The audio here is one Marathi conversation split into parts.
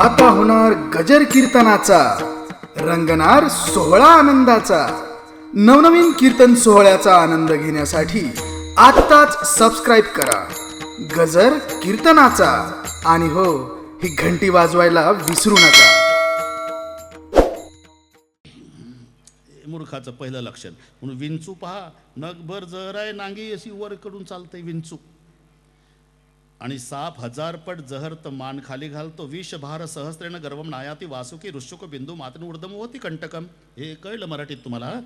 आता होणार गजर कीर्तनाचा रंगणार सोहळा आनंदाचा. नवनवीन कीर्तन सोहळ्याचा आनंद घेण्यासाठी आत्ताच सबस्क्राईब करा. गजर कीर्तनाचा. आणि हो ही घंटी वाजवायला विसरू नका. मूर्खाचं पहिलं लक्षण. म्हणून विंचू पहा. नगभर जर आहे नांगी अशी वर कडून चालते विंचू. आणि साप हजारपट जहर मान खाली घालतो. विषभार भार गर्वम नायाती वासुकी ऋषुक बिंदू मातन उर्दम होती कंटकम. हे कळलं मराठीत तुम्हाला?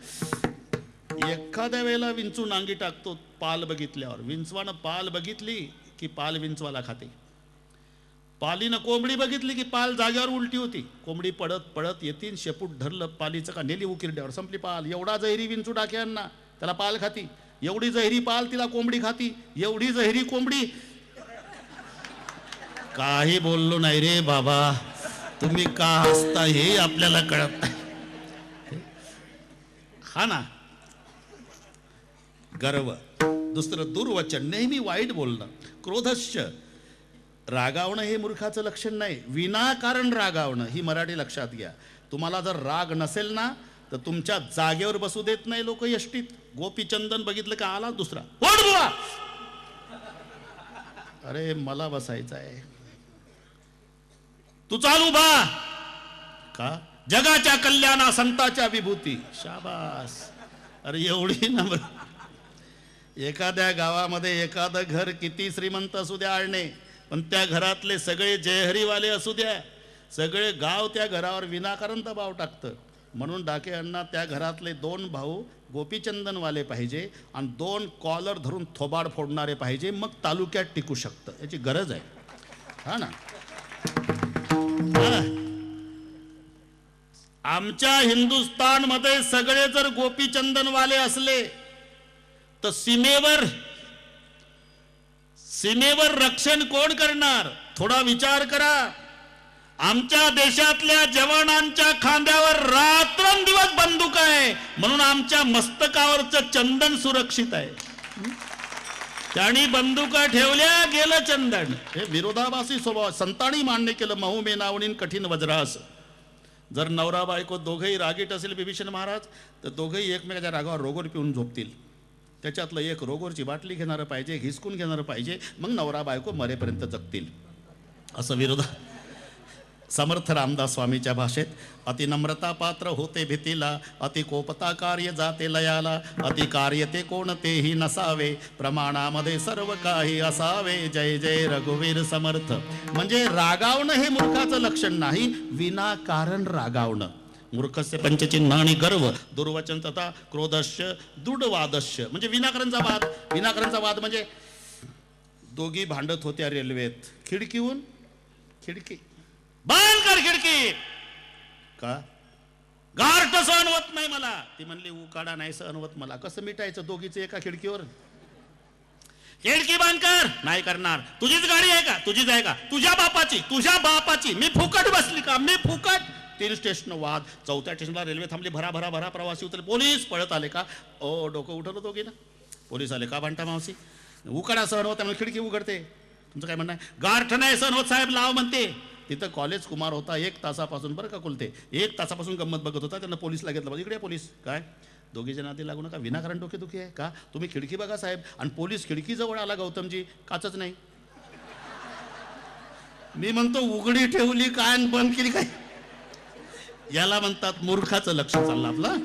एखाद्या वेळेला विंचू नांगी टाकतो पाल बघितल्यावर. विंचवानं पाल बघितली की पाल विंचवाला खाते. पालीनं कोंबडी बघितली की पाल जागेवर उलटी होती. कोंबडी पडत पडत येतील शेपूट धरलं पालीचं का नेली उकिरड्यावर. संपली पाल. एवढा जहिरी विंचू टाक्यांना त्याला पाल खाती. एवढी जहिरी पाल तिला कोंबडी खाती. एवढी जहिरी कोंबडी काही बोललो नाही रे बाबा. तुम्ही का हसता हे आपल्याला कळत नाही. हा ना. गर्व. दुसरं दुर्वचन. नेहमी वाईट बोलणं. क्रोधश्च. रागावणं हे मूर्खाचं लक्षण नाही. विनाकारण रागावणं ही मराठी लक्षात घ्या. तुम्हाला जर राग नसेल ना तर तुमच्या जागेवर बसू देत नाही लोक यष्टीत. गोपीचंदन बघितलं का आला दुसरा. अरे मला बसायचं आहे तू चालू बा का? जगाच्या कल्याणा संताच्या विभूती. शाबास. अरे एवढी नम्र. एखाद्या गावामध्ये एखादं घर किती श्रीमंत असू द्या आळणे पण त्या घरातले सगळे जयहरीवाले असू द्या. सगळे गाव त्या घरावर विनाकारण दबाव टाकतं. म्हणून डाके अण्णा त्या घरातले दोन भाऊ गोपीचंदनवाले पाहिजे आणि दोन कॉलर धरून थोबाड फोडणारे पाहिजे मग तालुक्यात टिकू शकतं. याची गरज आहे. हा ना? आमच्या हिंदुस्थानमध्ये सगळे जर गोपीचंदनवाले असले तर सीमेवर सीमेवर रक्षण कोण करणार? थोडा विचार करा. आमच्या देशातल्या जवानांच्या खांद्यावर रात्रंदिवस बंदूक आहे म्हणून आमच्या मस्तकावरचं चंदन सुरक्षित आहे. त्यांनी बंदुका ठेवल्या गेलं चंदन. हे विरोधाभासी स्वभाव संतांनी मान्य केलं महू मेनावणीन कठीण वज्रास. जर नवरा बायको दोघंही रागीट असेल बिभीषण महाराज तर दोघंही एकमेकाच्या रागावर रोगोर पिऊन झोपतील. त्याच्यातलं एक रोगोरची बाटली घेणारं पाहिजे हिसकून घेणारं पाहिजे मग नवरा बायको मरेपर्यंत जगतील. असं विरोधा समर्थ रामदास स्वामीच्या भाषेत अति नम्रता पात्र होते भीतीला अति कोपता कार्य जाते लयाला अति कार्य ते कोणतेही नसावे प्रमाणामध्ये सर्व काही असावे. जय जय रघुवीर समर्थ. म्हणजे रागावणं हे मूर्खाचं लक्षण नाही विनाकारण रागावणं. मूर्खस्य पंचचिन्ह आणि गर्व दुर्वचन तथा क्रोधस्य दृढवादस्य म्हणजे विनाकारणचा वाद. विनाकारणचा वाद म्हणजे दोघी भांडत होत्या रेल्वेत. खिडकीहून खिडकी बंद कर खिडकी. का? गारठ सहन होत नाही मला. ती म्हणली उकाडा नाही सहन होत मला. कसं मिटायचं दोघीचं एका खिडकीवर? खिडकी बंद कर. नाही करणार. तुझीच गाडी आहे का? तुझीच आहे का? तुझ्या बापाची. तुझ्या बापाची. मी फुकट बसली का? मी फुकट. तीन स्टेशन वाद. चौथ्या स्टेशनला रेल्वे थांबली. भरा भरा भरा प्रवासी उतरले. पोलीस पळत आले का? ओ डोकं उठवलं दोघी ना पोलीस आले का भांडता मावशी? उकाडा सहन होता म्हणून खिडकी उघडते. तुमचं काय म्हणणं गारठ नाही सहन होत साहेब. लाव म्हणते. तिथं कॉलेज कुमार होता एक तासापासून बरं का कुलते? एक तासापासून गंमत बघत होता त्यांना पोलीसला घेतलं बघ, इकडे पोलीस. काय? दोघीच्या नाती लागू नका. विनाकारण डोकेदुखी आहे का? तुम्ही खिडकी बघा साहेब. आणि पोलीस खिडकीजवळ आला गौतमजी. काचच नाही. मी म्हणतो उघडी ठेवली काय आणि बंद केली काय? याला म्हणतात मूर्खाचं लक्ष चाललं आपलं.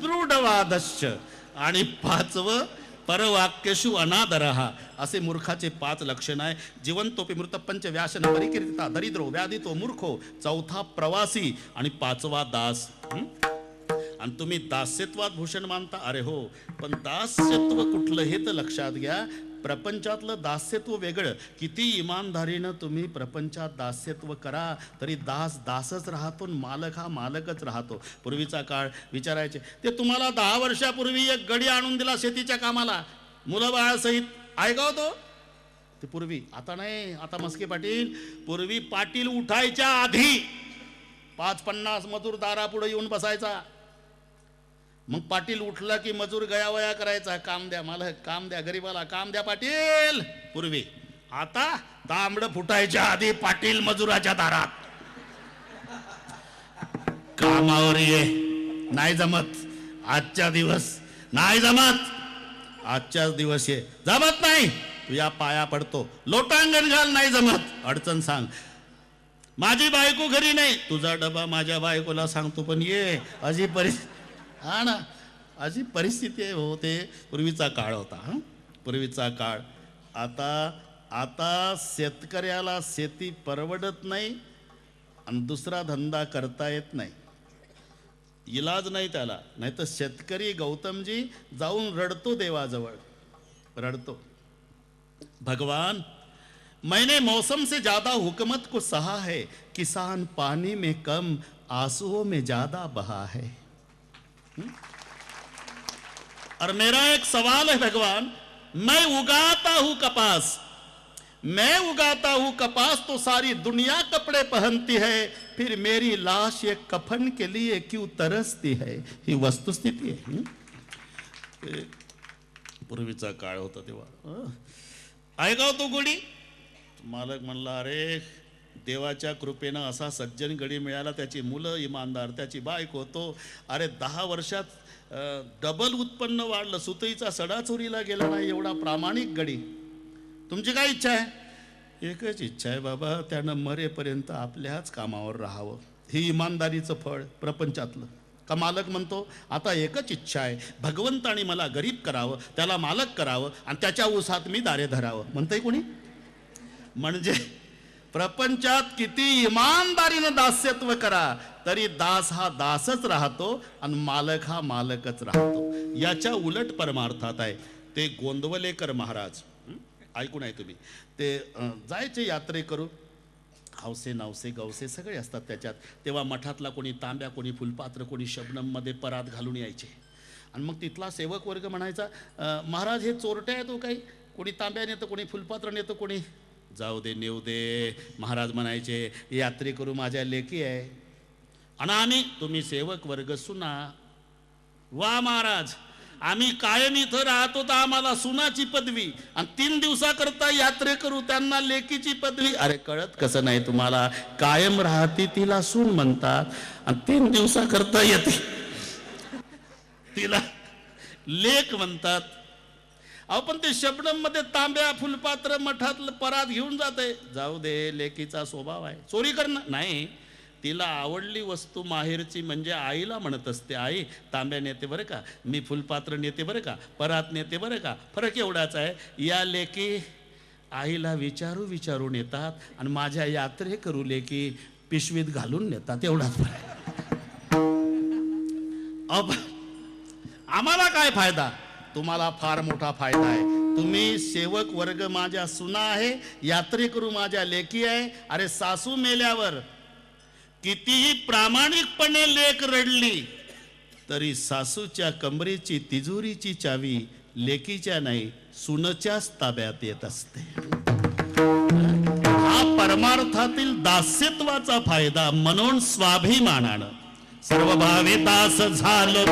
दृढवादश्य आणि पाचवं परवाक्यशु अनादरहा असे मूर्खाचे पाच लक्षण आहे जिवंतोपी मृतपंच व्यासन परिकीर्तिता दरिद्रो व्याधितो मूर्खो चौथा प्रवासी आणि पाचवा दास. आणि तुम्ही दास्यत्वात भूषण मानता? अरे हो. पण दास्यत्व कुठलं हे तर लक्षात घ्या. प्रपंचातलं दास्यत्व वेगळं. किती इमानदारीनं तुम्ही प्रपंचात दास्यत्व करा तरी दास दासच राहतो मालक हा मालकच राहतो. पूर्वीचा काळ विचारायचे ते तुम्हाला दहा वर्षापूर्वी एक गडी आणून दिला शेतीच्या कामाला. मुलं बाळासहित ऐका तो? ते पूर्वी आता नाही आता मस्के पाटील पूर्वी पाटील उठायच्या आधी पाच पन्नास मजूर दारापुढे येऊन बसायचा. मग पाटील उठला की मजूर गयावया करायचा. काम द्या मला काम द्या गरीबाला काम द्या पाटील. पूर्वी. आता तांबड फुटायच्या आधी पाटील मजुराच्या दारात. कामावर ये. नाही जमत. आजच्या दिवस नाही जमत. आजच्याच दिवस ये. जमत नाही. तुझ्या पाया पडतो. लोटांगण घाल नाही जमत. अडचण सांग. माझी बायको घरी नाही. तुझा डबा माझ्या बायकोला सांगतो पण ये. अशी परिस्थिती हा ना. अशी परिस्थिती आहे हो ते पूर्वीचा काळ होता हा? पूर्वीचा काळ. आता आता शेतकऱ्याला शेती परवडत नाही आणि दुसरा धंदा करता येत नाही. इलाज नाही त्याला. नाही तर शेतकरी गौतमजी जाऊन रडतो देवाजवळ. रडतो. भगवान मैंने मौसम से ज्यादा हुकूमत को सहा है किसान पानी में कम आंसुओं में ज्यादा बहा है. और मेरा एक सवाल है भगवान मैं उगाता हूं कपास। मैं उगाता हूं कपास तो सारी दुनिया कपड़े पहनती है फिर मेरी लाश एक कफन के लिए क्यों तरसती है? ही वस्तुस्थिती आहे पूर्वीचा काळ होता तेव्हा। ऐकाव तो गोडी मालक म्हणला अरे देवाच्या कृपेनं असा सज्जन गडी मिळाला त्याची मुलं इमानदार त्याची बायको तो अरे दहा वर्षात डबल उत्पन्न वाढलं सुतईचा सडा चोरीला गेला नाही एवढा प्रामाणिक गडी तुमची काय इच्छा आहे? एकच इच्छा आहे बाबा त्यानं मरेपर्यंत आपल्याच कामावर राहावं. ही इमानदारीचं फळ प्रपंचातलं. का मालक म्हणतो आता एकच इच्छा आहे भगवंतानी मला गरीब करावं त्याला मालक करावं आणि त्याच्या उसात मी दारे धरावं म्हणतंय कोणी? म्हणजे प्रपंचात किती इमानदारीनं दास्यत्व करा तरी दास हा दासच राहतो आणि मालक हा मालकच राहतो. याच्या उलट परमार्थात आहे. ते गोंदवलेकर महाराज ऐकून आहे तुम्ही? ते जायचे यात्रे करू. हावसे नावसे गवसे सगळे असतात त्याच्यात. तेव्हा मठातला कोणी तांब्या कोणी फुलपात्र कोणी शबनममध्ये परात घालून यायचे. आणि मग तिथला सेवक वर्ग म्हणायचा महाराज हे चोरटे आहे तो हो काही? कोणी तांब्या नेतं कोणी फुलपात्र नेतं कोणी जाऊ दे नेऊ दे. महाराज म्हणायचे यात्रे करू माझ्या लेकी आहे. आणि आम्ही तुम्ही सेवक वर्ग सुना. वा महाराज आम्ही कायम इथं राहतो तर आम्हाला सुनाची पदवी. आणि तीन दिवसाकरता यात्रे करू त्यांना लेकीची पदवी. अरे कळत कसं नाही तुम्हाला? कायम राहते तिला सून म्हणतात. आणि तीन दिवसाकरता येते. तिला लेख म्हणतात. अहो पण ते शबनममध्ये तांब्या फुलपात्र मठातलं परात घेऊन जाते जाऊ दे लेकीचा स्वभाव आहे. चोरी करणं नाही. तिला आवडली वस्तू माहेरची म्हणजे आईला म्हणत असते आई तांब्या नेते बरं का? मी फुलपात्र नेते बरं का? परात नेते बरं का? फरक एवढाच आहे. या लेकी आईला विचारू विचारून येतात आणि माझ्या यात्रे करू लेकी पिशवीत घालून नेतात. एवढाच फरक आम्हाला काय फायदा? तुम्हाला फार मोठा फायदा आहे. तुम्ही सेवक वर्ग माझ्या सुना आहे यात्रेकरू माझ्या लेकी आहे. अरे सासू मेल्यावर कितीही प्रामाणिकपणे लेख रडली तरी सासूच्या कमरेची तिजोरीची चावी लेकीच्या नाही सुनच्याच ताब्यात येत असते. हा परमार्थातील दास्यत्वाचा फायदा म्हणून स्वाभिमानानं. सर्व भावे झालो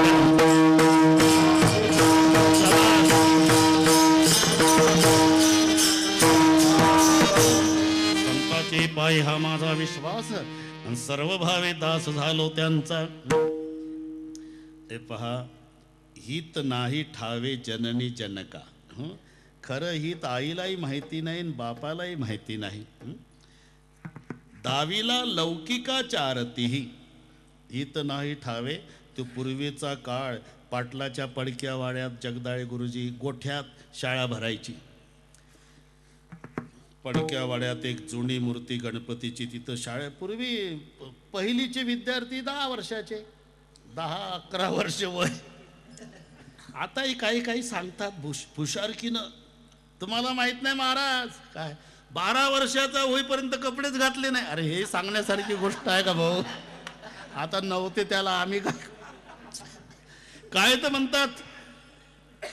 आहे हा माझा विश्वास. आणि सर्व भावे दास झालो त्यांचा. ते पहा हित नाही ठावे जननी जनका. खरं हित आईलाही माहिती नाही बापालाही माहिती नाही. दावीला लौकिका चारतीही. हित नाही ठावे तो पूर्वीचा काळ. पाटलाच्या पडक्या वाड्यात जगदाळे गुरुजी गोठ्यात शाळा भरायची. पडक्या वाड्यात एक जुनी मूर्ती गणपतीची. तिथं शाळेपूर्वी पहिलीचे विद्यार्थी दहा वर्षाचे दहा अकरा वर्ष वय. आताही काही काही सांगतात भुश भुशारकीनं तुम्हाला माहीत नाही महाराज काय? बारा वर्षाचा होईपर्यंत कपडेच घातले नाही. अरे हे सांगण्यासारखी गोष्ट आहे का भाऊ? आता नव्हते त्याला आम्ही काय काय तर म्हणतात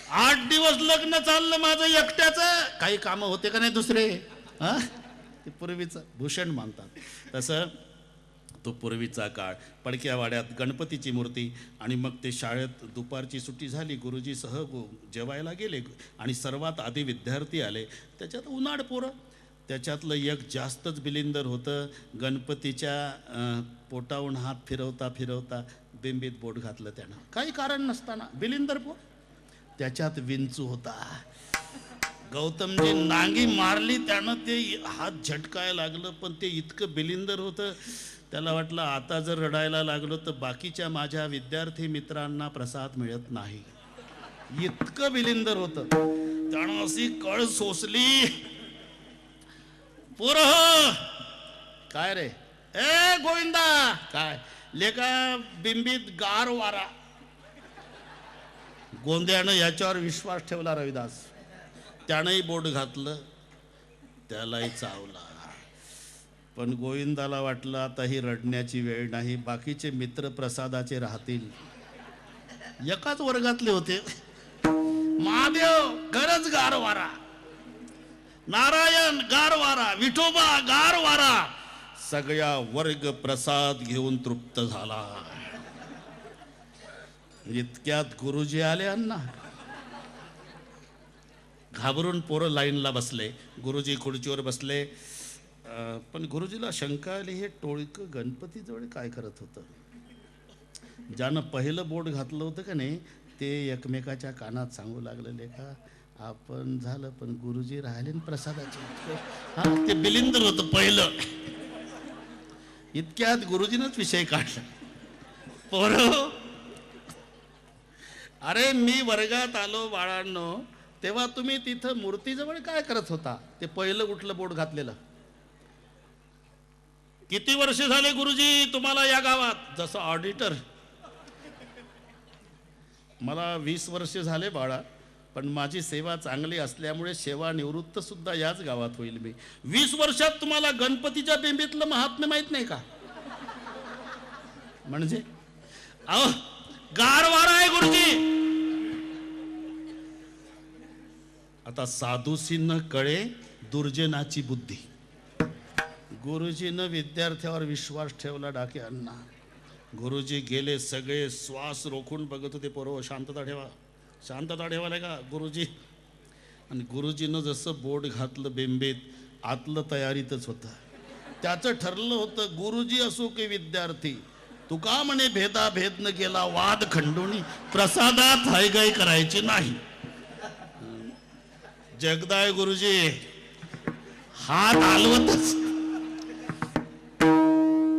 आठ दिवस लग्न चाललं माझं एकट्याचं. काही कामं होते का नाही दुसरे? हा? ते पूर्वीचं भूषण मानतात. तसं तो पूर्वीचा काळ. पडक्या वाड्यात गणपतीची मूर्ती आणि मग ते शाळेत दुपारची सुट्टी झाली गुरुजी सह गु जेवायला गेले आणि सर्वात आधी विद्यार्थी आले. त्याच्यात उन्हाळ पोरं. त्याच्यातलं एक जास्तच बिलिंदर होतं. गणपतीच्या पोटावून पोटाहून हात फिरवता फिरवता बिंबीत बोट घातलं त्यानं. काही कारण नसताना. बिलिंदर पोर. त्याच्यात विंचू होता. गौतमजी नांगी मारली त्यानं ते हात झटकाय लागलं पण ते इतकं बिलिंदर होतं. त्याला वाटलं आता जर रडायला लागलो तर बाकीच्या माझ्या विद्यार्थी मित्रांना प्रसाद मिळत नाही. इतकं बिलिंदर होतं. त्यानं अशी कळ सोसली. पोर! काय रे? ए गोविंदा! काय? लेका बिंबीत गार वारा. गोंद्यानं याच्यावर विश्वास ठेवला रविदास. त्यानंही बोट घातलं त्यालाही चावला. पण गोविंदाला वाटलं आता ही रडण्याची वेळ नाही बाकीचे मित्र प्रसादाचे राहतील. एकाच वर्गातले होते. महादेव खरंच गारवारा. नारायण गारवारा. विठोबा गारवारा. सगळ्या वर्ग प्रसाद घेऊन तृप्त झाला. इतक्यात गुरुजी आले अण्णा. घाबरून पोरं लाईनला बसले. गुरुजी खुर्चीवर बसले. पण गुरुजीला शंका आली हे टोळकं गणपतीजवळ काय करत होतं? ज्यानं पहिलं बोट घातलं होतं का नाही ते एकमेकाच्या कानात सांगू लागलेले का आपण झालं पण गुरुजी राहिले प्रसादाचे. हा ते बिलिंदर होतं पहिलं. इतक्यात गुरुजीनंच विषय काढला. पोरं अरे मी वर्गात आलो बाळांनो तेव्हा तुम्ही तिथं मूर्तीजवळ काय करत होता? ते पहिलं उठलं बोट घातलेलं. किती वर्ष झाले गुरुजी तुम्हाला या गावात? जसं ऑडिटर. मला वीस वर्ष झाले बाळा पण माझी सेवा चांगली असल्यामुळे सेवा निवृत्त सुद्धा याच गावात होईल मी. वीस वर्षात तुम्हाला गणपतीच्या बिंबीतलं महात्म्य माहीत नाही का? म्हणजे? अहो गारवारा आहे गुरुजी. आता साधूसीनं कळे दुर्जनाची बुद्धी. गुरुजीनं विद्यार्थ्यावर विश्वास ठेवला डाके अण्णा. गुरुजी गेले सगळे श्वास रोखून बघत होते पोरो शांतता ठेवा. शांतता ठेवायला का गुरुजी? आणि गुरुजीनं जसं बोट घातलं बेंबेत आतलं तयारीतच होतं. त्याचं ठरलं होतं गुरुजी असो की विद्यार्थी तुका म्हणे भेदा भेद न वाद खंडोनी प्रसादात हायगाय करायची नाही. जगदाय गुरुजी हात हलवतच.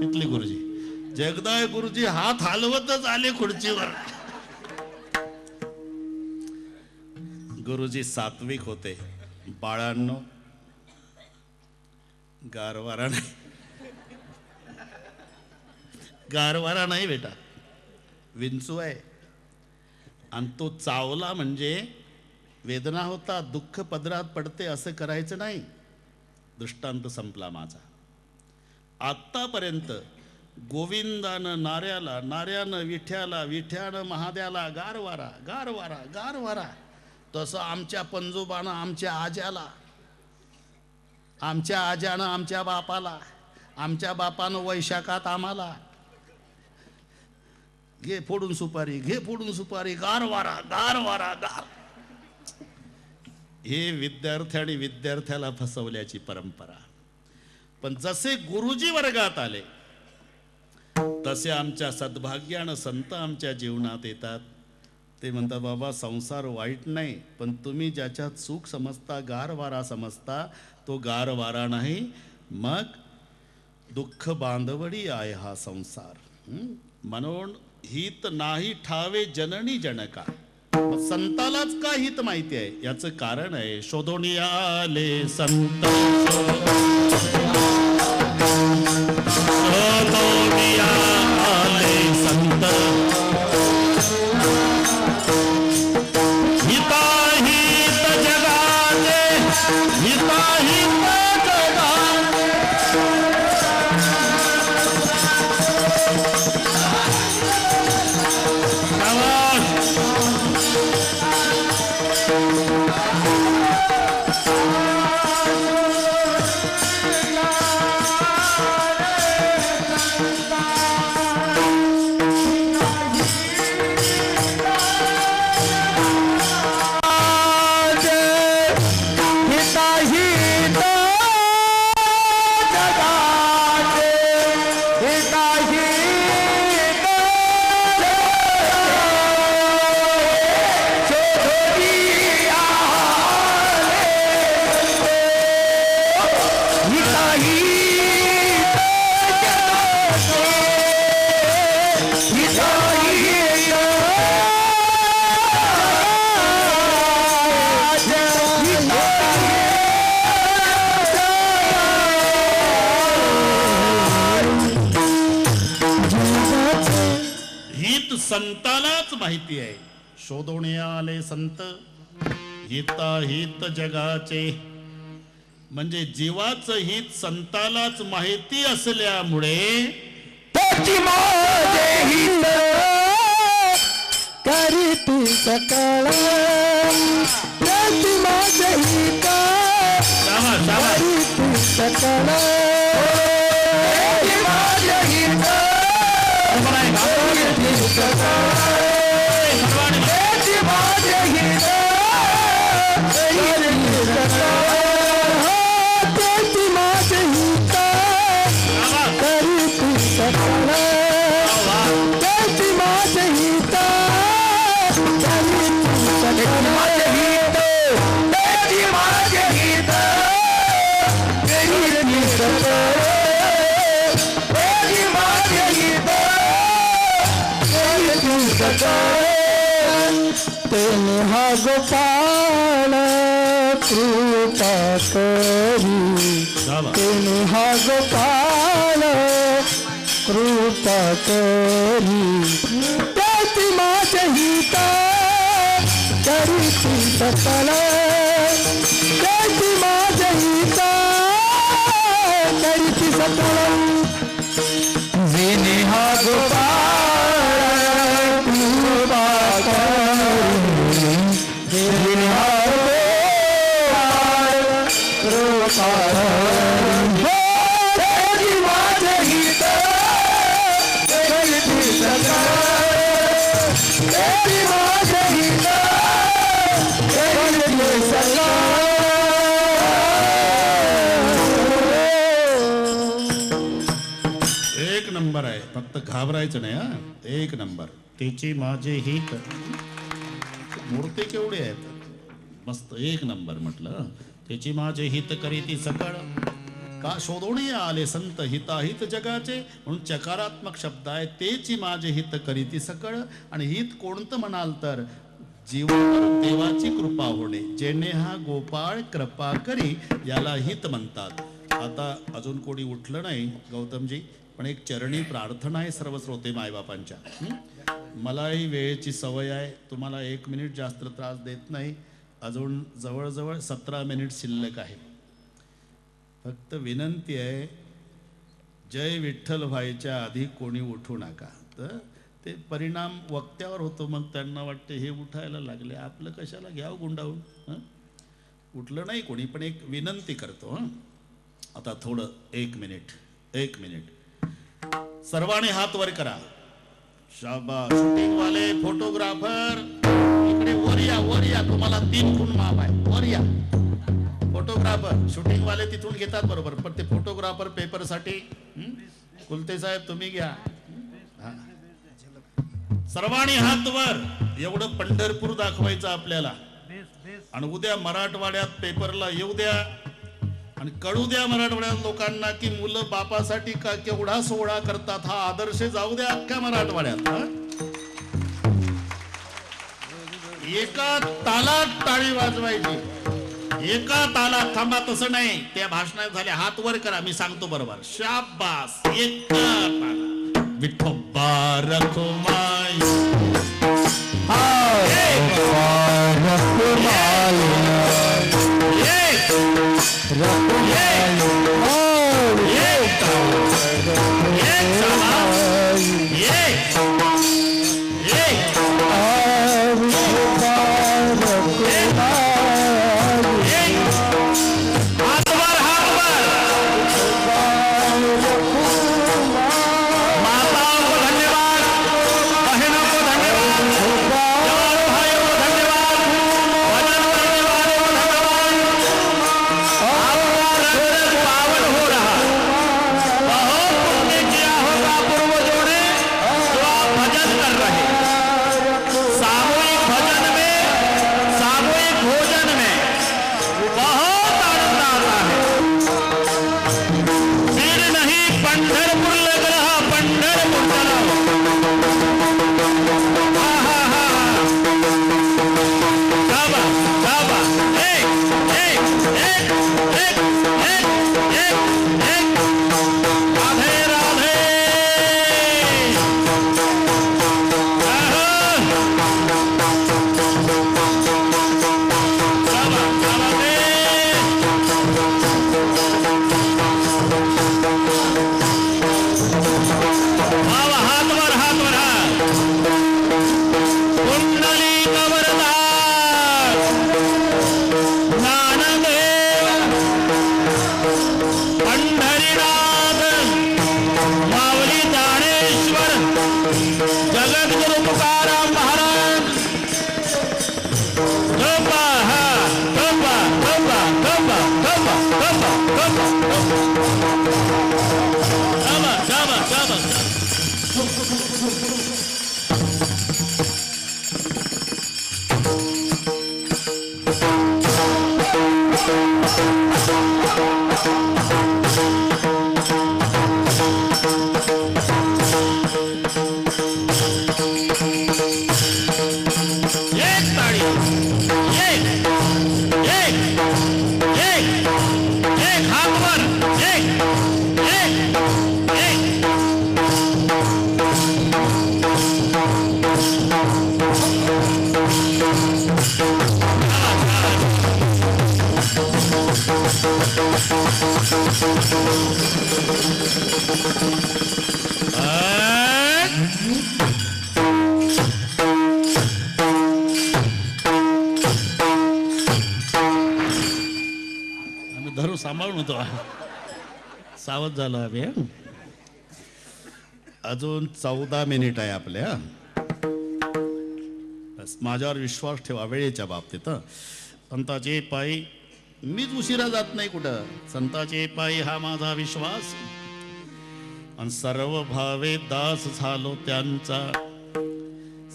इथले गुरुजी. जगदाय गुरुजी हात हलवतच आले खुर्चीवर. गुरुजी सात्विक होते. बाळांनो गारवारा नाही. गारवारा नाही बेटा. विंचू आहे. आणि तो चावला म्हणजे वेदना होता दुःख पदरात पडते असं करायचं नाही. दृष्टांत संपला माझा. आत्तापर्यंत गोविंदानं नाऱ्याला नाऱ्यानं विठ्याला विठ्यानं महाद्याला गारवारा गारवारा गारवारा. तसं आमच्या पंजोबानं आमच्या आज्याला आमच्या आज्यानं आमच्या बापाला आमच्या बापानं वैशाखात आम्हाला. घे फोडून सुपारी घे फोडून सुपारी गारवारा गारवारा गार हे विद्यार्थी आणि विद्यार्थ्याला फसवल्याची परंपरा. पण जसे गुरुजी वर्गात आले तसे आमच्या सद्भाग्यानं संत आमच्या जीवनात येतात. ते म्हणतात बाबा संसार वाईट नाही पण तुम्ही ज्याच्यात सुख समजता गारवारा समजता तो गारवारा नाही. मग दुःख बांधवडी आहे हा संसार. म्हणून हित नाही ठावे जननी जनका संतालाच का हित माहिती आहे? याचं कारण आहे शोधून आले संत संतालाच माहिती आहे. शोधवणे आले संत हिता हित जगाचे. म्हणजे जीवाचं हित संतालाच माहिती असल्यामुळे करीती सकळ. हित सकळ. गोपाल कृपा करी. प्रतिमा हिता करी सकला घाबरायचं नाही हा. एक नंबर. त्याची माझे हित मूर्ती केवढी आहेत? मस्त एक नंबर म्हटलं त्याची माझे हित करीती सकळ. का शोधवणे आले संत हिताहित जगाचे? म्हणून चकारात्मक शब्द आहे तेची माझे हित करीती सकळ. आणि हित कोणतं म्हणाल तर जीवन देवाची कृपा होणे जेणे हा गोपाळ कृपा करी याला हित म्हणतात. आता अजून कोणी उठलं नाही गौतमजी? पण एक चरणी प्रार्थना आहे सर्व श्रोते मायबापांच्या. मलाही वेळेची सवय आहे. तुम्हाला एक मिनिट जास्त त्रास देत नाही. अजून जवळजवळ सतरा मिनिट शिल्लक आहे. फक्त विनंती आहे जय विठ्ठल व्हायच्या आधी कोणी उठू नका. तर ते परिणाम वक्त्यावर होतो मग त्यांना वाटते हे उठायला लागले. आपलं कशाला घ्यावं गुंडावून उठलं नाही कोणी पण एक विनंती करतो. हां? आता थोडं एक मिनिट एक मिनिट. सर्वांनी हात वर करा. शाबा शूटिंग वाले फोटोग्राफर इकडे वर या वर या. तुम्हाला तीन खून माप आहे. वर या. फोटोग्राफर शूटिंग वाले तिथून घेतात बरोबर पण ते फोटोग्राफर पेपरसाठी कुलते साहेब तुम्ही घ्या. सर्वांनी हात वर. एवढं पंढरपूर दाखवायचं आपल्याला. आणि उद्या मराठवाड्यात पेपरला येऊ द्या. आणि कळू द्या मराठवाड्या लोकांना की मुलं बापासाठी का केवढा सोहळा करतात हा आदर्श जाऊ द्या अख्ख्या मराठवाड्यात एका तालात टाळी वाजवायची. एका तालात थांबा तसं नाही. त्या भाषणात झाले हात वर करा मी सांगतो बरोबर. शाबास. एका विठोबा रखुमा एक सावध झालो आम्ही अजून चौदा मिनिट आहे आपल्या माझ्यावर विश्वास ठेवा वेळेच्या बाबतीत संताचे पायी मीच उशिरा जात नाही कुठं? संताचे पायी हा माझा विश्वास. आणि सर्व भावे दास झालो त्यांचा.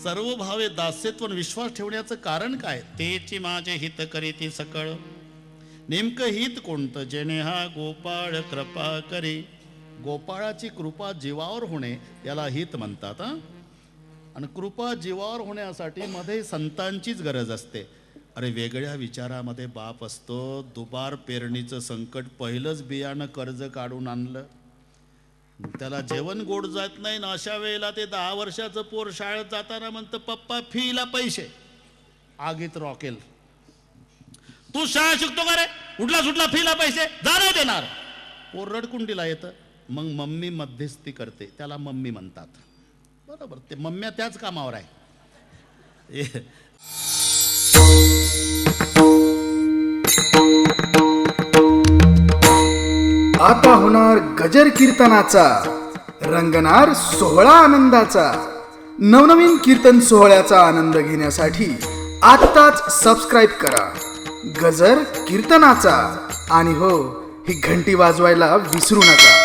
सर्व भावे दास्यत्व पण विश्वास ठेवण्याचं कारण काय? तेची माझे हित करीती सकळ. नेमकं हित कोणतं? जेणे हा गोपाळ कृपा करे. गोपाळाची कृपा जीवावर होणे याला हित म्हणतात हां? आणि कृपा जीवावर होण्यासाठी मध्ये संतांचीच गरज असते. अरे वेगळ्या विचारामध्ये बाप असतो दुबार पेरणीचं संकट पहिलंच बियाणं कर्ज काढून आणलं. त्याला जेवण गोड जात नाही ना अशा वेळेला ते दहा वर्षाचं पोर शाळेत जाताना म्हणतं पप्पा फीला पैसे. आगीत रॉकेल. तू शाळा शिकतो का रे? उठला सुटला फीला पैसे जा नाही देणार. पोर रडकुंडीला येतं मग मम्मी मध्यस्थी करते त्याला मम्मी म्हणतात. बरोबर ते मम्म्या त्याच कामावर आहे. आता होणार गजर कीर्तनाचा रंगणार सोहळा आनंदाचा. नवनवीन कीर्तन सोहळ्याचा आनंद घेण्यासाठी आत्ताच सबस्क्राईब करा. गजर कीर्तनाचा. आणि हो ही घंटी वाजवायला विसरू नका.